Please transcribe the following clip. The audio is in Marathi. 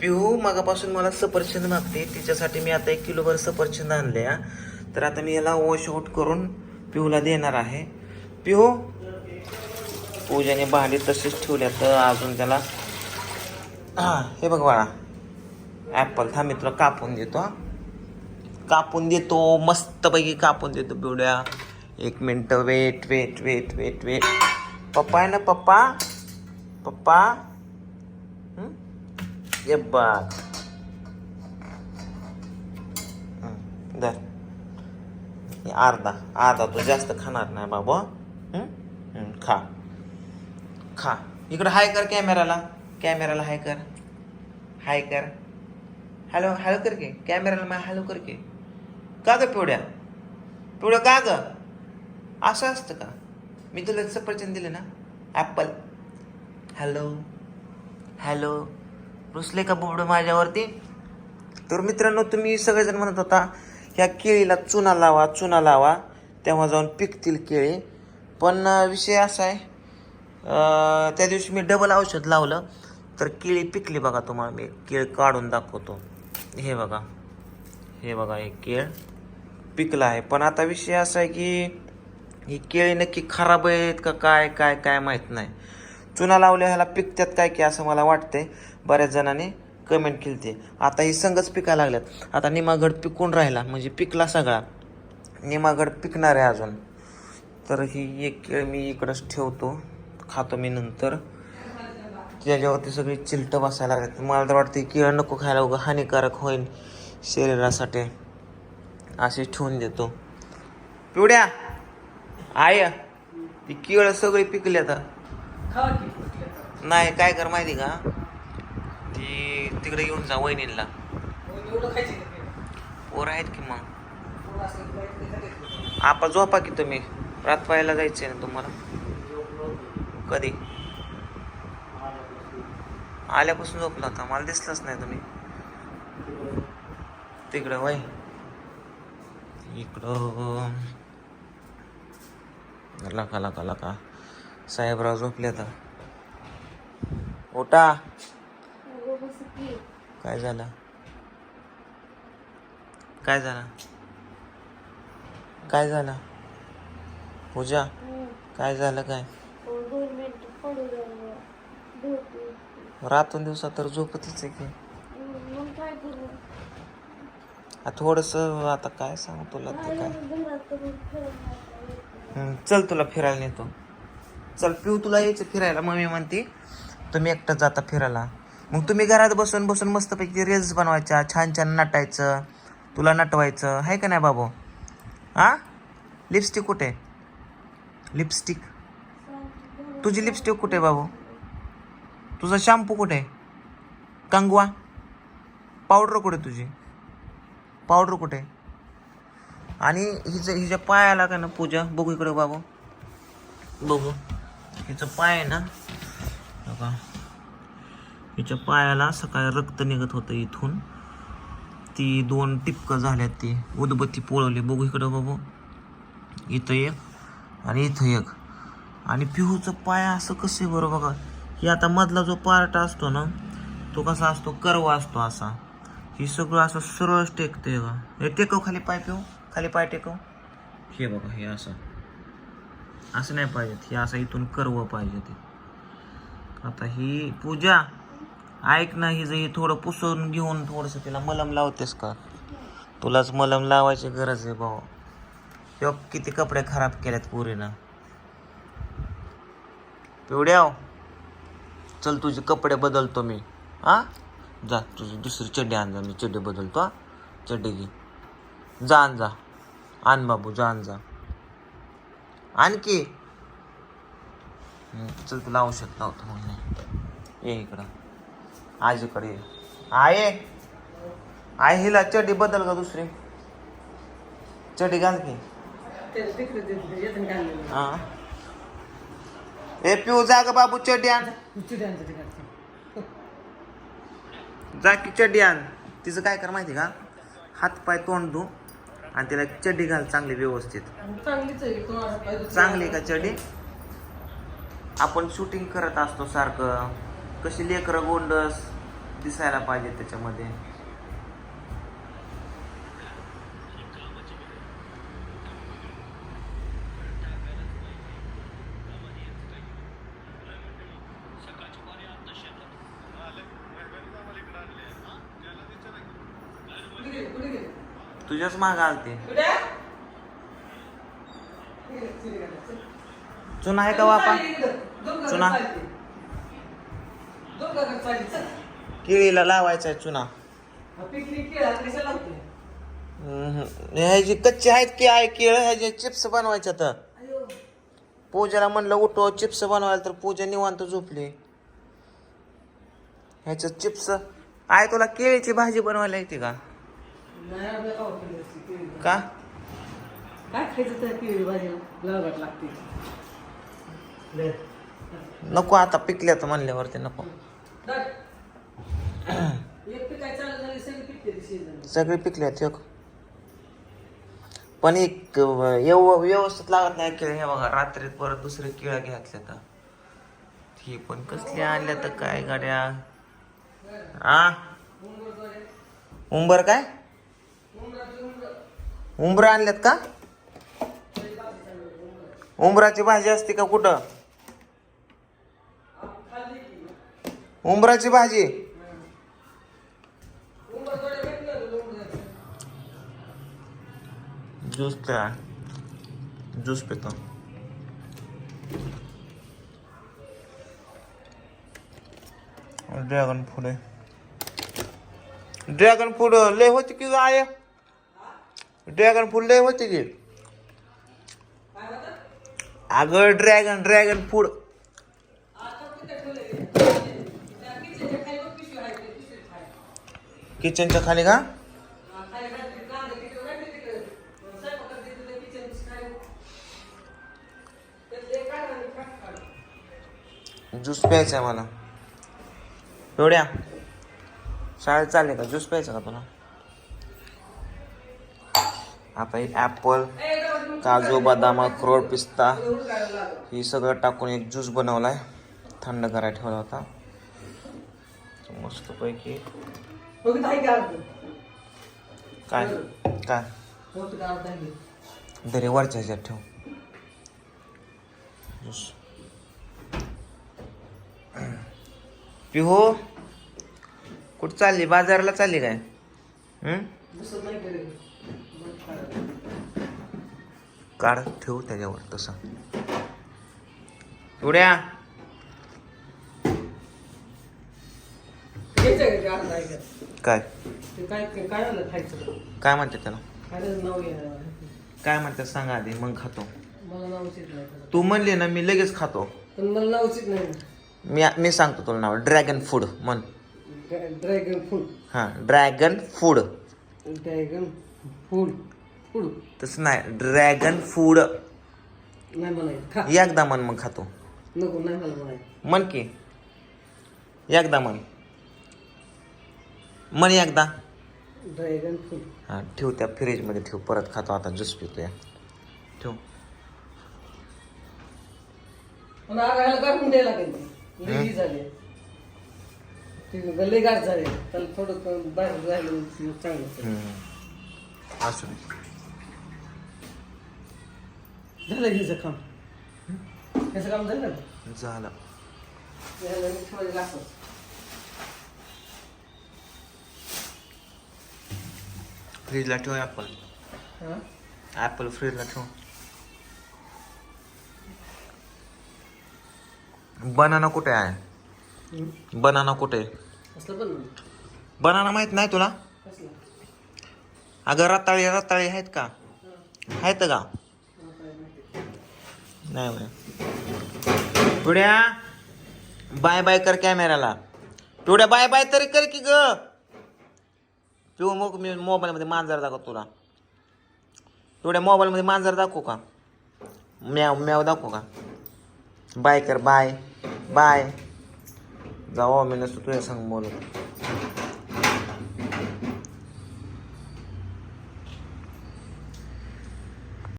पिहू मगापासून मला सफरचंद मागते. तिच्यासाठी मी आता एक किलोभर सफरचंद आणले हा. तर आता मी याला वॉश आउट करून पिहूला देणार आहे. पिहू पूजाने भांडी तशीच ठेवल्या तर अजून त्याला हां हे बघ बाळा. ॲपल थांब मी तुला कापून देतो हा. कापून देतो मस्तपैकी कापून देतो पिवड्या. एक मिनटं wait wait wait wait wait पप्पा आहे ना पप्पा? पप्पा? ये बघ हं, धर. अर्धा अर्धा तू जास्त खाणार नाही बाबा खा. खा. इकडं हाय कर कॅमेराला. कॅमेराला हाय कर. हाय कर. हॅलो हॅलो कर की. कॅमेराला मग हॅलो कर की. का ग पिवड्या? पिवड्या का ग? असं असतं का? मी तुला सफरचंद दिलं ना? ॲपल. हॅलो. हॅलो. रुसले का बोबड माझ्यावरती? तर मित्रांनो तुम्ही सगळेजण म्हणत होता ह्या केळीला चुना लावा चुना लावा. तेव्हा जाऊन पिकतील केळी. पण विषय असा आहे त्या दिवशी मी डबल औषध लावलं. तर केळी पिकली बघा तुम्हाला मी केळ काढून दाखवतो. हे बघा हे बघा हे केळ पिकला आहे. पण आता विषय असा आहे की ही केळी नक्की खराब आहेत का काय काय काय माहीत नाही. चुना लावल्या ह्याला पिकतात काय की असं मला वाटतंय. बऱ्याच जणांनी कमेंट केली ते आता ही संगच पिकायला लागल्यात. आता निमागड पिकून राहिला म्हणजे पिकला सगळा. निमागड पिकणार आहे अजून. तर ही एक केळ मी इकडंच ठेवतो. खातो मी नंतर. त्याच्यावरती सगळी चिलट बसायला लागतात मला तर वाटतं केळ नको खायला उगा हानिकारक होईल शरीरासाठी. असे ठेवून देतो. पिवड्या! आय! ती केळ सगळी पिकली आता. नाही काय कर माहिती का? तिकडे येऊन जा वहिनीला? पोर आहेत की मग. आपा झोपा की तुम्ही? रात पाहायला जायचंय ना तुम्हाला? कधी? आल्यापासून झोपला होता. मला दिसलंच नाही तुम्ही. तिकडं वय. इकडं. लका लका लका. साहेबराव झोपले तर उठा. काय झालं? काय झालं? काय झालं? पूजा काय झालं काय? रातून दिवसात तर झोपतच आहे की. थोडस थोडंसं आता काय सांगू तुला ते काय? चल तुला फिरायला नेतो. चल पिऊ तुला यायचं फिरायला. मम्मी म्हणते तुम्ही एकटं जाता फिरायला. मग तुम्ही घरात बसून बसून मस्तपैकी रील्स बनवायच्या छान छान नटायचं तुला नटवायचं आहे का नाही बाबू? हां लिपस्टिक कुठे? लिपस्टिक तुझी लिपस्टिक कुठे बाबू? तुझा शॅम्पू कुठे कंगवा? पावडर कुठे तुझी? पावडर कुठे आणि हिचं हिच्या पायाला का ना पूजा? बघू इकडे बाबू. बघू. हिचं पाय आहे ना? का हिच्या पायाला सकाळी रक्त निघत होतं इथून. ती दोन टिपकं झाल्यात ती. उदबत्ती पोळवली. बघू इकडं बाबू. इथं एक आणि इथं एक. आणि पिहूचं पाय असं कसं आहे बरं बघा. हे आता मधला जो पार्ट असतो ना तो कसा असतो? करवा असतो असा. ही सगळं असं सरळ टेकते बघा. हे टेकव खाली पाय पिऊ खाली पाय टेकव. हे बघा हे असं. असं नाही पाहिजेत. हे असं इथून करवं पाहिजे ते आता ही पूजा ऐक ना ही हे थोडं पुसून घेऊन थोडंसं तिला मलम लावतेस का? तुलाच मलम लावायची गरज आहे भाऊ. ह्यो किती कपडे खराब केलेत पुरीनं. पिवड्याव चल तुझे कपडे बदलतो मी. हा? जा तुझी दुसरी चड्डी आण जा मी चड्डी बदलतो हा? चड्डी घे. जा आण जा. आण बाबू जा आण जा. आणखी चल तुला औषध लावतो मग मी. ये इकडं. आजीकडे आहे आहे हिला चड्डी बदल का दुसरी. चड्डी घाल की. हा. ए पिऊ जा ग बाबू चड्डी आण. जा की चड्डी आण. तिचं काय कर माहिती का? हात पाय तोंड धू आणि तिला चड्डी घाल चांगली व्यवस्थित. चांगली का चड्डी? आपण शूटिंग करत असतो सारखं. कशी लेकरं गोंडस दिसायला पाहिजे त्याच्यामध्ये? तुझ्याच माग आलते. चुना आहे का वापा चुना. केळीला लावायचा आहे चुना. कशा लावते हम्म. ह्याची कच्ची आहेत की आहे केळ ह्याचे चिप्स बनवायच्या तर. अयो पूजाला म्हणलं उठो चिप्स बनवायला. तर पूजा निवांत झोपली. ह्याचं चिप्स. आहे तुला केळीची भाजी बनवायला येते का? नाही आपल्या केळी. का? काय खायचं त्या केळी भाजीला लावट लागते नको आता पिकल्यात म्हणल्यावरती नको. सगळे पिकले आहेत सगळी एक. पण एक व्यव व्यवस्थित लागत नाही केळ हे बघा रात्रीत परत दुसरे केळं घातल्या तर. ही पण कसली आणल्या तर काय गाड्या? आ? उंबर काय? उंबर आणल्यात का? उंबराची भाजी असते का कुठं? उंबराची भाजी. ज्यूस प्या. ज्यूस पितो. ड्रॅगन फ्रूट आहे. ड्रॅगन फ्रूट लय होते की आय? ड्रॅगन फ्रूट लय होते की. अगं ड्रॅगन ड्रॅगन फ्रूट. किचनच्या खाली का? ज्यूस प्यायचा आहे मला. एवढ्या? शाळेत चालले का? ज्यूस प्यायचा का तुला? आता एक ॲपल काजू बदाम अक्रोड पिस्ता ही सगळं टाकून एक ज्यूस बनवला आहे थंड करायला ठेवला होता. मस्तपैकी. काय? काय? दरे वरच्या ह्याच्यात ठेव. पिहो कुठं चालली? बाजारला चालली काय? हम्म? काढ ठेवू त्याच्यावर तसं. एवढ्या? काय? काय काय झालं खायचं? काय म्हणते त्याला? नाव काय म्हणते सांगा आधी मग खातो. मला नाव उचित नाही तू म्हणली ना मी लगेच खातो. पण मला नाव उचित नाही. मी मी सांगतो तुला नाव ड्रॅगन फूड म्हण. Dragon food. हां dragon food. Dragon food. Food. तसं नाही ड्रॅगन फूड. नाही म्हणायचं. खा. एकदा म्हण मग खातो. नको नाही मला म्हणायचं. म्हण की. एकदा म्हण. म्हण एकदा. ड्रॅगन फूड हां ठेव त्या फ्रीजमध्ये ठेव परत खातो आता ज्यूस पितो या ठेव काढून द्यायला लागेल लेगी झाले. ते गल्ले गाठ झाले. त्याला थोडं बाहेर राहिलं चांगलं. असू दे. झालं हिचं काम. ह्याचं काम झालं? झालं. झालं ठेवायचं असं. फ्रीजला ठेव ॲपल हा? ॲपल फ्रीजला ठेव बनाना कुठे आहे. बनाना कुठे. बनाना माहीत नाही तुला अगं रताळी रताळी आहेत का. आहेत का. नाही पुढ्या बाय बाय कर कॅमेराला पिवड्या बाय बाय तरी कर की ग पिऊ मग मी मोबाईलमध्ये मांजर दाखव तुला. पिवड्या मोबाईलमध्ये मांजर दाखवू का? म्याव म्याव दाखवू का? बाय कर बाय बाय. जाऊ मी नसतो तुझ्या सांग बोलू